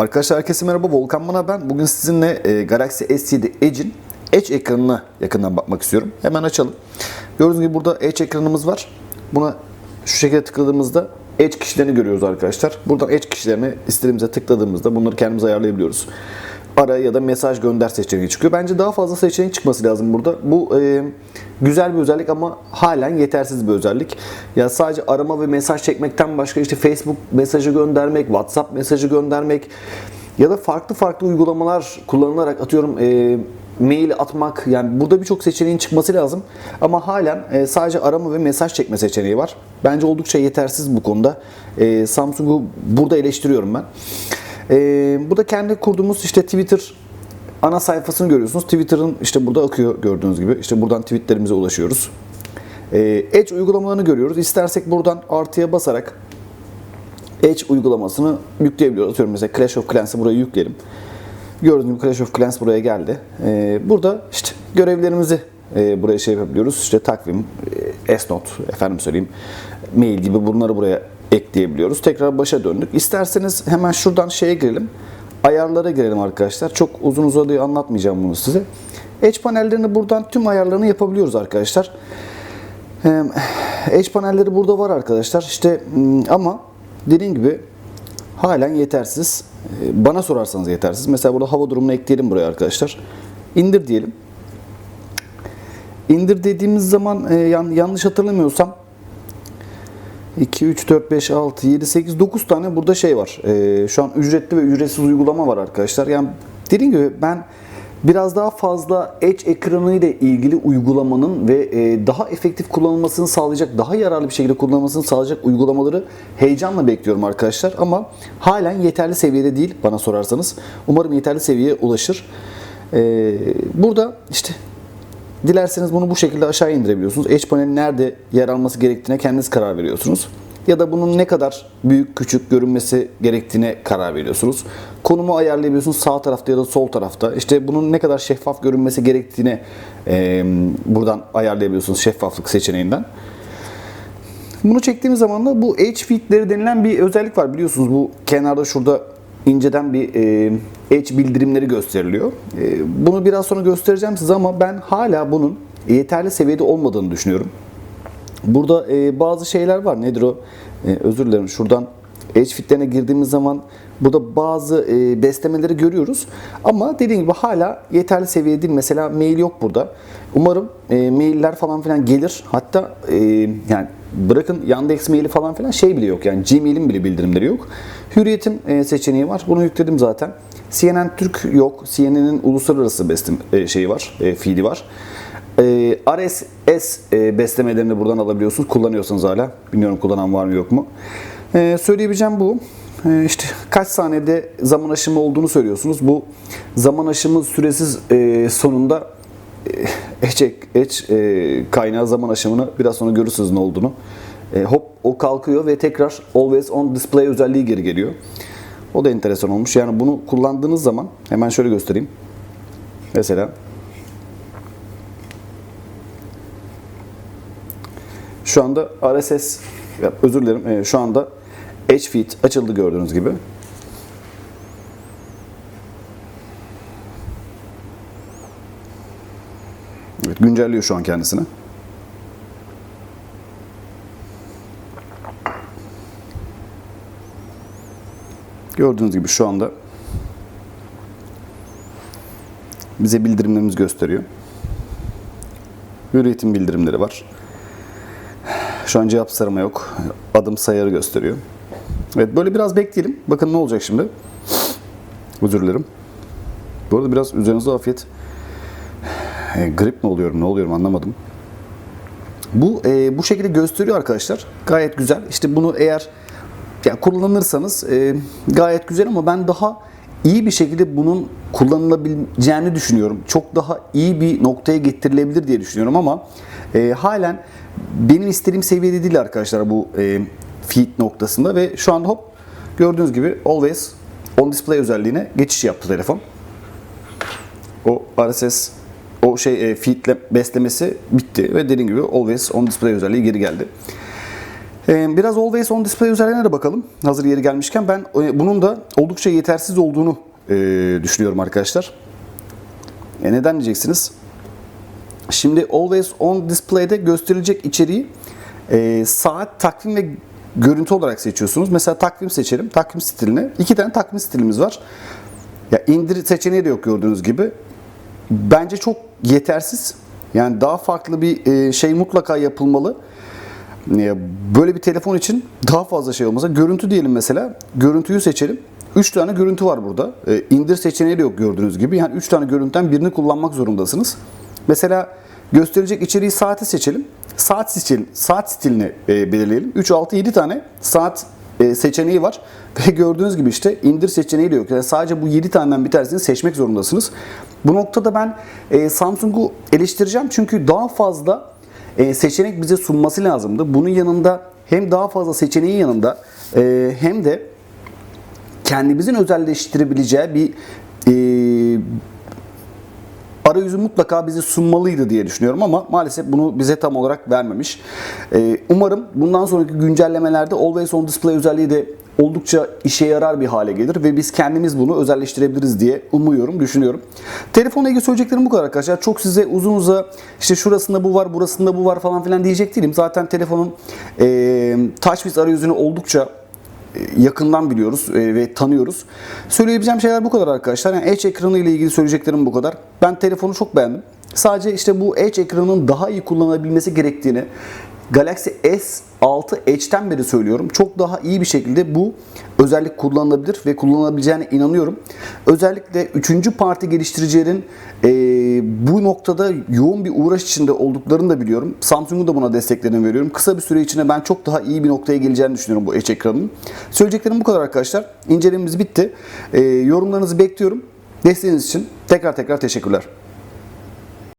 Arkadaşlar herkese merhaba Volkan bana ben. Bugün sizinle e, Galaxy S7 Edge'in Edge ekranına yakından bakmak istiyorum. Hemen açalım. Gördüğünüz gibi burada Edge ekranımız var. Buna şu şekilde tıkladığımızda Edge kişilerini görüyoruz arkadaşlar. Buradan Edge kişilerine istediğimize tıkladığımızda bunları kendimiz ayarlayabiliyoruz. Ara ya da mesaj gönder seçeneği çıkıyor. Bence daha fazla seçenek çıkması lazım burada. Bu e, güzel bir özellik ama halen yetersiz bir özellik. Ya sadece arama ve mesaj çekmekten başka işte Facebook mesajı göndermek, WhatsApp mesajı göndermek ya da farklı farklı uygulamalar kullanılarak atıyorum e, mail atmak yani burada birçok seçeneğin çıkması lazım. Ama halen e, sadece arama ve mesaj çekme seçeneği var. Bence oldukça yetersiz bu konuda. E, Samsung'u burada eleştiriyorum ben. Ee, burada kendi kurduğumuz işte Twitter ana sayfasını görüyorsunuz. Twitter'ın işte burada akıyor gördüğünüz gibi. İşte buradan tweetlerimize ulaşıyoruz. Ee, Edge uygulamalarını görüyoruz. İstersek buradan artıya basarak Edge uygulamasını yükleyebiliyoruz. Atıyorum mesela Clash of Clans'ı buraya yükleyelim. Gördüğünüz gibi Clash of Clans buraya geldi. Ee, burada işte görevlerimizi e, buraya şey yapabiliyoruz. İşte takvim, e, S-Note, efendim söyleyeyim, mail gibi bunları buraya ekleyebiliyoruz. Tekrar başa döndük. İsterseniz hemen şuradan şeye girelim. Ayarlara girelim arkadaşlar. Çok uzun uzadığı anlatmayacağım bunu size. Edge panellerini buradan tüm ayarlarını yapabiliyoruz arkadaşlar. Edge panelleri burada var arkadaşlar. İşte hmm, ama dediğim gibi halen yetersiz. Ee, Bana sorarsanız yetersiz. Mesela burada hava durumunu ekleyelim buraya arkadaşlar. İndir diyelim. İndir dediğimiz zaman e, yan- yanlış hatırlamıyorsam 2, 3, 4, 5, 6, 7, 8, 9 tane burada şey var. Ee, şu an ücretli ve ücretsiz uygulama var arkadaşlar. Yani dediğim gibi ben biraz daha fazla Edge ekranı ile ilgili uygulamanın ve e, daha efektif kullanılmasını sağlayacak, daha yararlı bir şekilde kullanılmasını sağlayacak uygulamaları heyecanla bekliyorum arkadaşlar. Ama halen yeterli seviyede değil bana sorarsanız. Umarım yeterli seviyeye ulaşır. Ee, burada işte Dilerseniz bunu bu şekilde aşağı indirebiliyorsunuz. Edge paneli nerede yer alması gerektiğine kendiniz karar veriyorsunuz. Ya da bunun ne kadar büyük küçük görünmesi gerektiğine karar veriyorsunuz. Konumu ayarlayabiliyorsunuz sağ tarafta ya da sol tarafta. İşte bunun ne kadar şeffaf görünmesi gerektiğine e, buradan ayarlayabiliyorsunuz şeffaflık seçeneğinden. Bunu çektiğimiz zaman da bu Edge feedleri denilen bir özellik var biliyorsunuz. Bu kenarda şurada inceden bir e, Edge bildirimleri gösteriliyor. E, bunu biraz sonra göstereceğim size ama ben hala bunun yeterli seviyede olmadığını düşünüyorum. Burada e, bazı şeyler var. Nedir o? E, özür dilerim. Şuradan Edge fitlerine girdiğimiz zaman burada bazı e, beslemeleri görüyoruz. Ama dediğim gibi hala yeterli seviyede değil. Mesela mail yok burada. Umarım e, mailler falan filan gelir. Hatta e, yani bırakın Yandex maili falan filan şey bile yok. Yani Gmail'in bile bildirimleri yok. Hürriyet'in e, seçeneği var. Bunu yükledim zaten. CNN Türk yok. CNN'in uluslararası beslim e, şeyi var. E, feed'i var. E, RSS e, beslemelerini buradan alabiliyorsunuz. Kullanıyorsanız hala. Bilmiyorum kullanan var mı yok mu. E, söyleyebileceğim bu. E, işte kaç saniyede zaman aşımı olduğunu söylüyorsunuz. Bu zaman aşımı süresiz e, sonunda e, Edge, Edge e, kaynağı zaman aşımını biraz sonra görürsünüz ne olduğunu. E, hop o kalkıyor ve tekrar Always On Display özelliği geri geliyor. O da enteresan olmuş. Yani bunu kullandığınız zaman hemen şöyle göstereyim. Mesela Şu anda RSS, özür dilerim, e, şu anda Edge Feed açıldı gördüğünüz gibi. Evet, güncelliyor şu an kendisini. Gördüğünüz gibi şu anda bize bildirimlerimizi gösteriyor. Hürriyet'in bildirimleri var. Şu an cevap sarama yok. Adım sayarı gösteriyor. Evet böyle biraz bekleyelim. Bakın ne olacak şimdi. Özür dilerim. Bu arada biraz üzerinize afiyet. E, grip mi oluyorum ne oluyorum anlamadım. Bu e, bu şekilde gösteriyor arkadaşlar. Gayet güzel. İşte bunu eğer yani kullanırsanız e, gayet güzel ama ben daha iyi bir şekilde bunun kullanılabileceğini düşünüyorum. Çok daha iyi bir noktaya getirilebilir diye düşünüyorum ama e, halen benim istediğim seviyede değil arkadaşlar bu e, feed noktasında ve şu anda hop gördüğünüz gibi always on display özelliğine geçiş yaptı telefon. O RSS o şey e, feedle beslemesi bitti ve dediğim gibi always on display özelliği geri geldi. Ee, Biraz Always On Display özelliğine de bakalım. Hazır yeri gelmişken ben e, bunun da oldukça yetersiz olduğunu e, düşünüyorum arkadaşlar. E, neden diyeceksiniz? Şimdi Always On Display'de gösterilecek içeriği e, saat, takvim ve görüntü olarak seçiyorsunuz. Mesela takvim seçelim. Takvim stiline. İki tane takvim stilimiz var. Ya indir seçeneği de yok gördüğünüz gibi. Bence çok yetersiz. Yani daha farklı bir e, şey mutlaka yapılmalı. Böyle bir telefon için daha fazla şey olmasa görüntü diyelim mesela. Görüntüyü seçelim. 3 tane görüntü var burada. E, indir seçeneği de yok gördüğünüz gibi. Yani 3 tane görüntüden birini kullanmak zorundasınız. Mesela gösterecek içeriği saati seçelim. Saat stil, saat stilini e, belirleyelim. 3, 6, 7 tane saat e, seçeneği var. Ve gördüğünüz gibi işte indir seçeneği de yok. Yani sadece bu 7 taneden bir tanesini seçmek zorundasınız. Bu noktada ben e, Samsung'u eleştireceğim. Çünkü daha fazla e, seçenek bize sunması lazımdı. Bunun yanında hem daha fazla seçeneğin yanında e, hem de kendimizin özelleştirebileceği bir e, arayüzü mutlaka bize sunmalıydı diye düşünüyorum ama maalesef bunu bize tam olarak vermemiş. Ee, umarım bundan sonraki güncellemelerde Always On Display özelliği de oldukça işe yarar bir hale gelir ve biz kendimiz bunu özelleştirebiliriz diye umuyorum, düşünüyorum. Telefonla ilgili söyleyeceklerim bu kadar arkadaşlar. Çok size uzun uza işte şurasında bu var, burasında bu var falan filan diyecek değilim. Zaten telefonun e, TouchWiz arayüzünü oldukça yakından biliyoruz e, ve tanıyoruz. Söyleyebileceğim şeyler bu kadar arkadaşlar. Yani Edge ekranı ile ilgili söyleyeceklerim bu kadar. Ben telefonu çok beğendim. Sadece işte bu Edge ekranının daha iyi kullanılabilmesi gerektiğini Galaxy S6 Edge'den beri söylüyorum. Çok daha iyi bir şekilde bu özellik kullanılabilir ve kullanılabileceğine inanıyorum. Özellikle 3. parti geliştiricilerin e, bu noktada yoğun bir uğraş içinde olduklarını da biliyorum. Samsung'un da buna desteklerini veriyorum. Kısa bir süre içinde ben çok daha iyi bir noktaya geleceğini düşünüyorum bu Edge ekranının. Söyleyeceklerim bu kadar arkadaşlar. İncelememiz bitti. E, yorumlarınızı bekliyorum. Desteğiniz için tekrar tekrar teşekkürler.